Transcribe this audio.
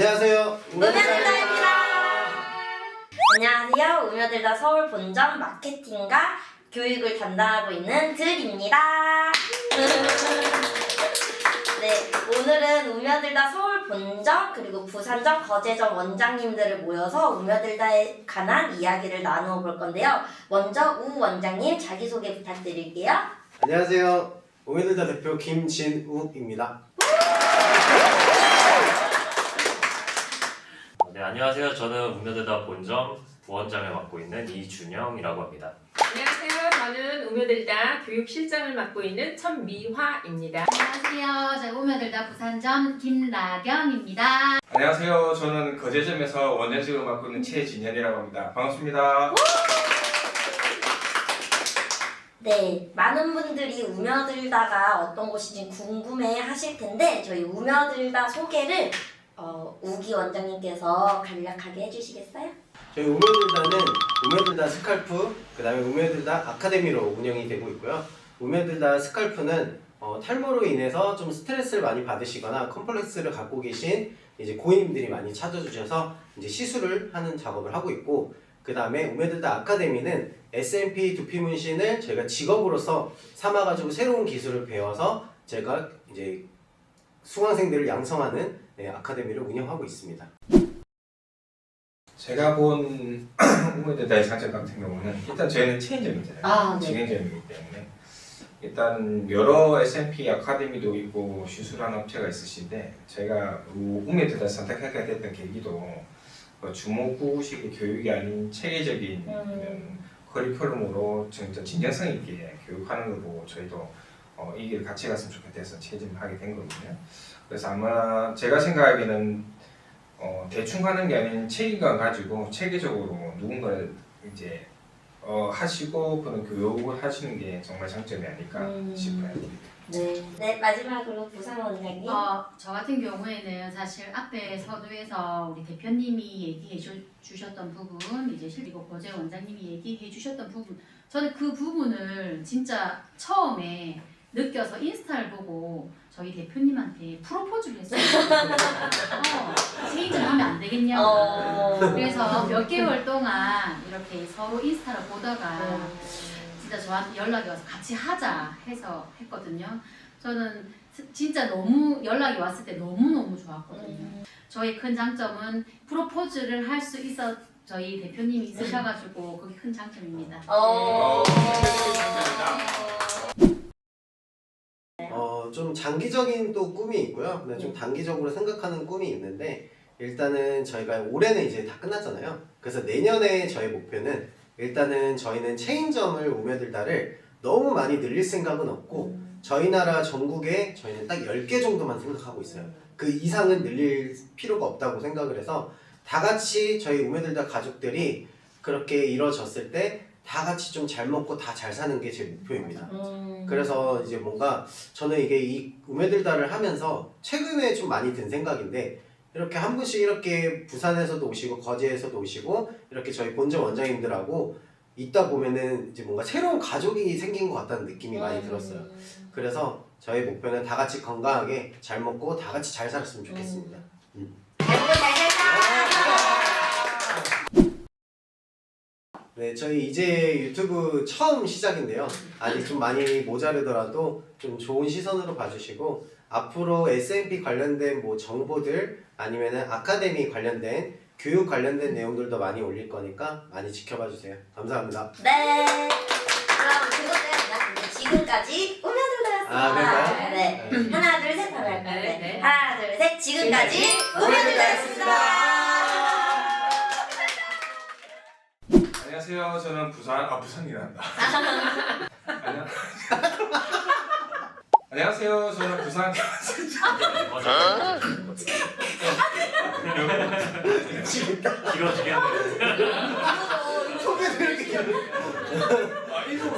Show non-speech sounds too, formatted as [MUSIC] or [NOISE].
안녕하세요. 우며들다입니다. 안녕하세요. 우며들다 서울 본점 마케팅과 교육을 담당하고 있는 들입니다. [LAUGHS] 네, 오늘은 우며들다 서울 본점 그리고 부산점 거제점 원장님들을 모여서 우며들다에 관한 이야기를 나누어 볼 건데요. 먼저 우 원장님 자기소개 부탁드릴게요. 안녕하세요. 오메들다 대표 김진우입니다. [LAUGHS] 네, 안녕하세요. 저는 우며대다 본점 부원장을 맡고 있는 이준영이라고 합니다. 안녕하세요. 저는 우며들다 교육실장을 맡고 있는 천미화입니다. 안녕하세요. 저희 오며들다 부산점 김나경입니다. 안녕하세요. 저는 거제점에서 원장직을 맡고 있는 최진현이라고 합니다. 반갑습니다. 네, 많은 분들이 우며들다가 어떤 곳인지 궁금해 하실 텐데 저희 우며들다 소개를 어, 우기 원장님께서 간략하게 해주시겠어요? 저희 우메들다는 우메들다 스칼프, 그 다음에 우메들다 아카데미로 운영이 되고 있고요. 우메들다 스칼프는 어, 탈모로 인해서 좀 스트레스를 많이 받으시거나 컴플렉스를 갖고 계신 이제 고객님들이 많이 찾아주셔서 이제 시술을 하는 작업을 하고 있고, 그 다음에 우메들다 아카데미는 SMP 두피 문신을 저희가 직업으로서 삼아가지고 새로운 기술을 배워서 제가 이제 수강생들을 양성하는 네, 아카데미를 운영하고 있습니다. 제가 본 [CLEARS THROAT] 우메드다의 장점 같은 경우는 일단 저희는 체인점이잖아요. 아, 네. 진행점이기 때문에 일단 여러 S&P 아카데미도 있고 시술하는 업체가 있으신데 제가 우메드다 선택하게 됐던 계기도 뭐 주목구식의 교육이 아닌 체계적인 음. 커리큘럼으로 진짜 진정성 있게 교육하는 걸 보고 저희도 어, 이 길을 같이 갔으면 좋겠다 서 체집을 하게 된 거거든요. 그래서 아마 제가 생각하기에는 어, 대충 하는 게 아닌 책임감 가지고 체계적으로 누군가를 이제 어, 하시고 그런 교육을 하시는 게 정말 장점이 아닐까 음. 싶어요. 네. 네, 마지막으로 부상 원장님. 어, 저 같은 경우에는 사실 앞에 서두에서 우리 대표님이 얘기해 주, 주셨던 부분, 이제 실리고 고재 원장님이 얘기해 주셨던 부분, 저는 그 부분을 진짜 처음에 느껴서 인스타를 보고 저희 대표님한테 프로포즈를 했어요. [LAUGHS] 어, 체인점 하면 안 되겠냐고. 어. 그래서 몇 개월 동안 이렇게 서로 인스타를 보다가 음. 진짜 저한테 연락이 와서 같이 하자 해서 했거든요. 저는 스- 진짜 너무 연락이 왔을 때 너무너무 좋았거든요. 음. 저희 큰 장점은 프로포즈를 할 수 있어 저희 대표님이 있으셔가지고 그게 큰 장점입니다. 어. 어, 좀 장기적인 또 꿈이 있고요. 근데 좀 단기적으로 생각하는 꿈이 있는데 일단은 저희가 올해는 이제 다 끝났잖아요. 그래서 내년에 저희 목표는 일단은 저희는 체인점을 오며들다를 너무 많이 늘릴 생각은 없고 저희 나라 전국에 저희는 딱 10개 정도만 생각하고 있어요. 그 이상은 늘릴 필요가 없다고 생각을 해서 다 같이 저희 우메들다 가족들이 그렇게 이루어졌을 때 다 같이 좀 잘 먹고 다 잘 사는 게 제 목표입니다. 음. 그래서 이제 뭔가 저는 이게 이 우메들다를 하면서 최근에 좀 많이 든 생각인데 이렇게 한 분씩 이렇게 부산에서도 오시고 거제에서도 오시고 이렇게 저희 본점 원장님들하고 있다 보면은 이제 뭔가 새로운 가족이 생긴 것 같다는 느낌이 음. 많이 들었어요. 그래서 저희 목표는 다 같이 건강하게 잘 먹고 다 같이 잘 살았으면 좋겠습니다. 잘 네, 저희 이제 유튜브 처음 시작인데요. 아직 좀 많이 모자르더라도 좀 좋은 시선으로 봐주시고 앞으로 S&P 관련된 뭐 정보들 아니면은 아카데미 관련된 교육 관련된 내용들도 많이 올릴 거니까 많이 지켜봐 주세요. 감사합니다. 네. 그럼 아니라 이제 지금까지 우며들다였습니다. 아, 그럴까요? 네. 네. 하나 둘 셋 하면 할 네, 네. 하나 둘 셋 지금까지 우며들다였습니다. 안녕하세요. 저는 부산 아 부산이란다. 안녕. 안녕하세요. 저는 부산 길어지겠네. 소개를 이렇게 아, 이거